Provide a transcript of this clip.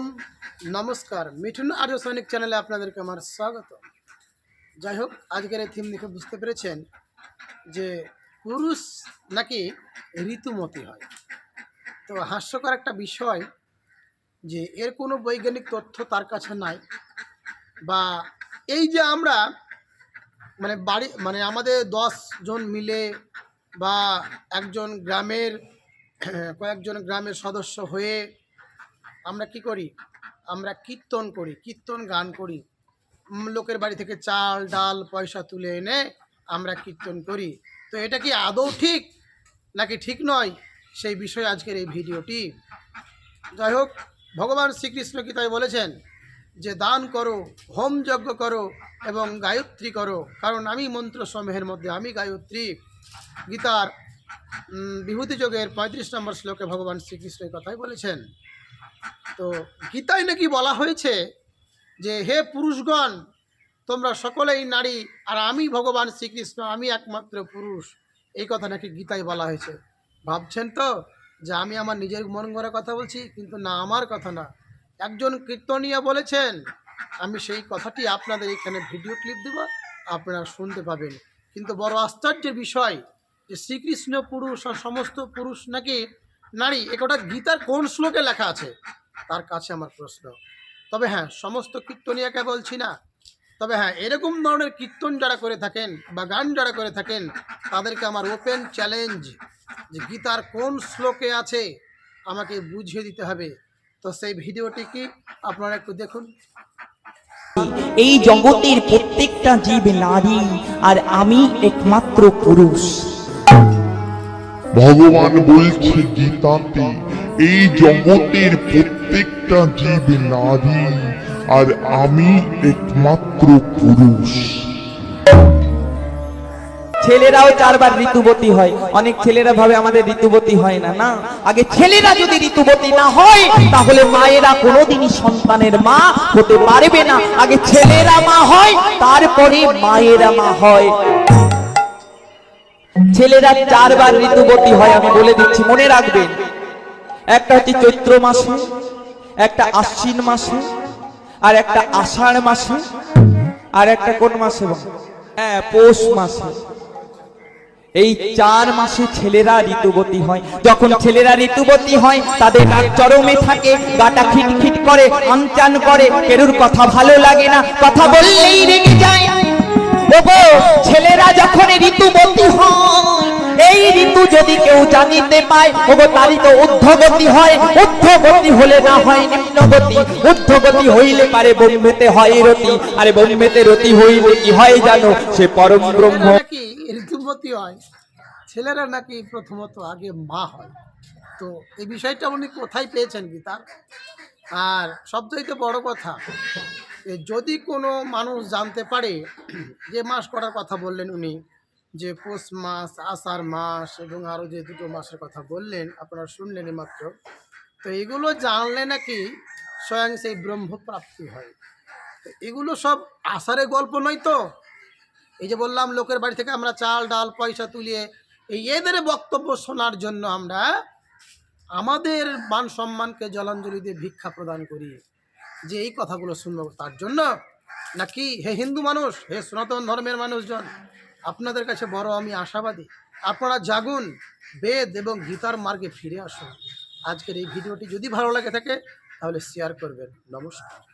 আলাইকুম। নমস্কার। মিঠুন আর্য সৈনিক চ্যানেলে আপনাদেরকে আমার স্বাগত। যাই হোক, আজকের এই থিম দেখে বুঝতে পেরেছেন যে পুরুষ নাকি ঋতুমতি হয়। তো হাস্যকর একটা বিষয় যে এর কোনো বৈজ্ঞানিক তথ্য তার কাছে নাই বা এই যে আমরা মানে বাড়ি মানে আমাদের দশ জন মিলে বা একজন গ্রামের, কয়েকজন গ্রামের সদস্য হয়ে আমরা কি করি? আমরা কীর্তন করি কীর্তন গান করি। লোকের বাড়ি থেকে চাল ডাল পয়সা তুলে এনে আমরা কীর্তন করি। তো এটা কি আদৌ ঠিক নাকি ঠিক নয়? সেই বিষয়ে আজকের এই ভিডিওটি। যাই হোক ভগবান শ্রীকৃষ্ণ তাই বলেছেন? যে দান করো হোম যজ্ঞ করো এবং গায়ত্রী করো। কারণ আমি মন্ত্র সমূহের মধ্যে আমি গায়ত্রী। গীতার উম, বিভূতি যোগের পঁয়ত্রিশ নম্বর শ্লোকে ভগবান শ্রীকৃষ্ণ কথাই বলেছেন। তো গীতায় নাকি বলা হয়েছে যে, হে পুরুষগণ, তোমরা সকলেই নারী, আর আমি ভগবান শ্রীকৃষ্ণ, আমি একমাত্র পুরুষ। এই কথা নাকি গীতায় বলা হয়েছে। ভাবছেন তো যে, আমি আমার নিজের মন গড়া কথা বলছি, কিন্তু না, আমার কথা না। একজন কীর্তনিয়া বলেছেন, আমি সেই কথাটি আপনাদের এখানে ভিডিও ক্লিপ দেব, আপনারা শুনতে পাবেন। কিন্তু বড় আশ্চর্যের বিষয় যে, শ্রীকৃষ্ণ পুরুষ আর সমস্ত পুরুষ নাকি নারী একটা গীতার কোন শ্লোকে লেখা আছে? তার কাছে আমার প্রশ্ন। তবে হ্যাঁ সমস্ত কীর্তনিয়াকে বলছি না। তবে হ্যাঁ এরকম ধরনের কীর্তন যারা করে থাকেন বা গান যারা করে থাকেন, তাদেরকে আমার ওপেন চ্যালেঞ্জ যে গীতার কোন শ্লোকে আছে, আমাকে বুঝিয়ে দিতে হবে। তো সেই ভিডিওটি কি আপনারা একটু দেখুন। এই জগতের প্রত্যেকটা জীব নারী আর আমি একমাত্র পুরুষ। ভগবান বলছে গীতাতে, এই জগতের প্রত্যেকটা জীব নারী, আর আমি একমাত্র পুরুষ। ছেলেরাও চারবার ঋতুবতী হয়। অনেক ছেলেরা ভাবে আমাদের ঋতুবতী হয় না না? আগে ছেলেরা যদি ঋতুবতী না হয়, তাহলে মায়েরা কোনোদিনই সন্তানের মা হতে পারবে না। আগে ছেলেরা মা হয়, তারপরে মায়েরা মা হয়। ছেলেরা চারবার ঋতুবতী হয়, আমি বলে দিচ্ছি, মনে রাখবেন। একটা হচ্ছে চৈত্র মাসে, একটা আশ্বিন মাসে, আর একটা আষাঢ় মাসে, আর একটা কোন মাসে হ্যাঁ পৌষ মাসে। এই চার মাসে ছেলেরা ঋতুবতী হয়। যখন ছেলেরা ঋতুবতী হয়, তাদের রাগ চরমে থাকে, গাটা খিটখিট করে, আনচান করে। কেরুর কথা ভালো লাগে না, কথা বললেই রেগে যায়। ওগো ছেলেরা যখন ঋতুবতী হয় এই ঋতু যদি কেউ জানিতে পায় ওগো তারই তো ঊর্ধ্বগতি হয়। ঊর্ধ্বগতি হলে না হয় নিম্নগতি। ঊর্ধ্বগতি হইলে পারে বোম্বেতে হয় রতি। আরে বোম্বেতে রতি হইলে কি হয় জানো? সে পরম ব্রহ্ম। নাকি ঋতুমতি হয়? ছেলেরা নাকি প্রথমত আগে মা হয়। তো এই বিষয়টা উনি কোথায় পেয়েছেন গীতার আর সবচাইতে বড় কথা যদি কোনো মানুষ জানতে পারে যে মাস করার কথা বললেন উনি, যে পৌষ মাস, আষাঢ় মাস এবং আরও যে দুটো মাসের কথা বললেন, আপনারা শুনলেন মাত্র, তো এগুলো জানলে নাকি স্বয়ং সেই ব্রহ্মপ্রাপ্তি হয়। তো এগুলো সব আষাঢ়ে গল্প নয় তো? এই যে বললাম, লোকের বাড়ি থেকে আমরা চাল, ডাল, পয়সা তুলিয়ে এই এদের বক্তব্য শোনার জন্য আমরা আমাদের মান সম্মানকে জলাঞ্জলি দিয়ে ভিক্ষা প্রদান করি। যে এই কথাগুলো শুনব, তার জন্য নাকি হে হিন্দু মানুষ, হে সনাতন ধর্মের মানুষজন, আপনাদের কাছে বড় আমি আশাবাদী। আপনারা জাগুন, বেদ এবং গীতার মার্গে ফিরে আসুন। আজকের এই ভিডিওটি যদি ভালো লাগে থাকে, তাহলে শেয়ার করবেন। নমস্কার।